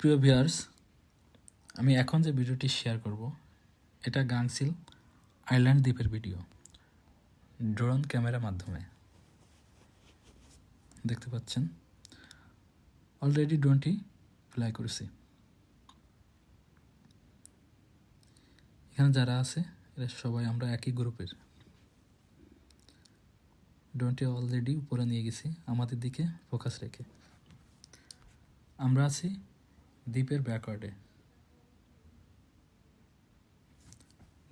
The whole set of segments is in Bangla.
প্রিয় ভিউয়ার্স, আমি এখন যে ভিডিওটি শেয়ার করব, এটা গাংসিল আইল্যান্ড দ্বীপের ভিডিও, ড্রোন ক্যামেরার মাধ্যমে। দেখতে পাচ্ছেন? অলরেডি ড্রোনটি ফ্লাই করেছি। এখানে যারা আছে, এরা সবাই আমরা একই গ্রুপের। ড্রোনটি অলরেডি উপরে নিয়ে গেছি, আমাদের দিকে ফোকাস রেখে। আমরা আছি দ্বীপের ব্যাকওয়ার্ডে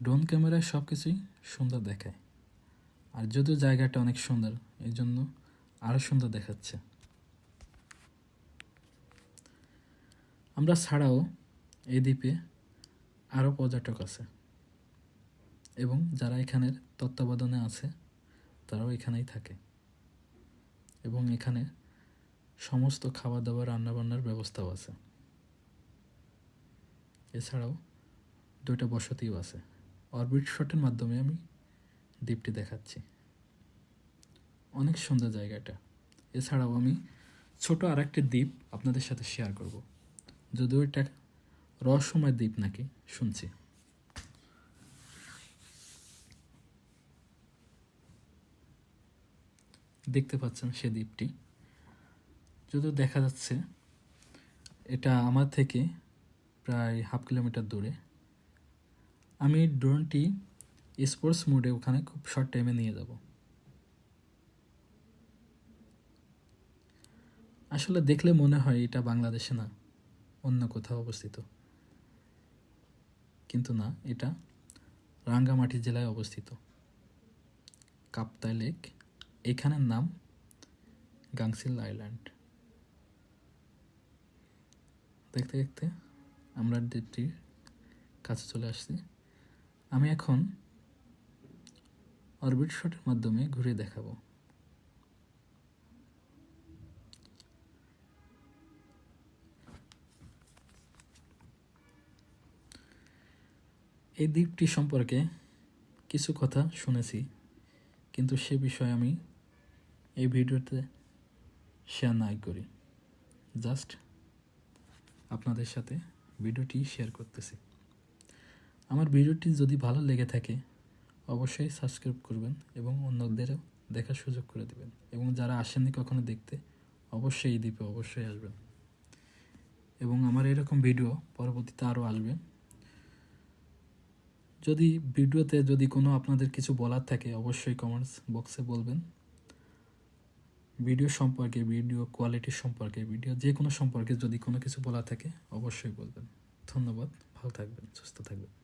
ড্রোন ক্যামেরায় সব কিছুই সুন্দর দেখায়। আর যদিও জায়গাটা অনেক সুন্দর এই জন্য আরও সুন্দর দেখাচ্ছে। আমরা ছাড়াও এই দ্বীপে আরও পর্যটক আছে। এবং যারা এখানের তত্ত্বাবধানে আছে, তারাও এখানেই থাকে। এবং এখানে সমস্ত খাওয়া দাওয়া রান্নাবান্নার ব্যবস্থাও আছে। এছাড়াও দুইটা বসতিও আছে। অরবিট শটের মাধ্যমে আমি দ্বীপটি দেখাচ্ছি। অনেক সুন্দর জায়গাটা। এছাড়াও আমি ছোট আরেকটি দ্বীপ আপনাদের সাথে শেয়ার করব। যদিও এটা রহস্যময় দ্বীপ নাকি, শুনছি। দেখতে পাচ্ছেন সে দ্বীপটি। যদিও দেখা যাচ্ছে এটা আমার থেকে প্রায় হাফ কিলোমিটার দূরে। আমি ড্রোনটি স্পোর্টস মোডে ওখানে খুব শর্ট টাইমে নিয়ে যাব। আসলে দেখলে মনে হয় এটা বাংলাদেশে না, অন্য কোথাও অবস্থিত। কিন্তু না, এটা রাঙ্গামাটি জেলায় অবস্থিত। কাপ্তাই লেক, এখানের নাম গাংসিল আইল্যান্ড। দেখতে দেখতে আমরা দ্বীপটির কাছে চলে আসছি। আমি এখন অরবিট শটের মাধ্যমে ঘুরে দেখাবো। এই দ্বীপটি সম্পর্কে কিছু কথা শুনেছি, কিন্তু সে বিষয়ে আমি এই ভিডিওতে শেয়ার নাই করি। জাস্ট আপনাদের সাথে ভিডিওটি শেয়ার করতেছি। আমার ভিডিওটি যদি ভালো লেগে থাকে, অবশ্যই সাবস্ক্রাইব করবেন এবং অন্যদেরও দেখার সুযোগ করে দেবেন এবং যারা আসেননি কখনো দেখতে, অবশ্যই এই দ্বীপে অবশ্যই আসবেন। এবং আমার এরকম ভিডিও পরবর্তীতে আরও আসবে। যদি ভিডিওতে যদি কোনো আপনাদের কিছু বলার থাকে, অবশ্যই কমেন্টস বক্সে বলবেন। ভিডিও সম্পর্কে, ভিডিও কোয়ালিটি সম্পর্কে, ভিডিও যে কোনো সম্পর্কে যদি কোনো কিছু বলা থাকে, অবশ্যই বলবেন। ধন্যবাদ, ভালো থাকবেন, সুস্থ থাকবেন।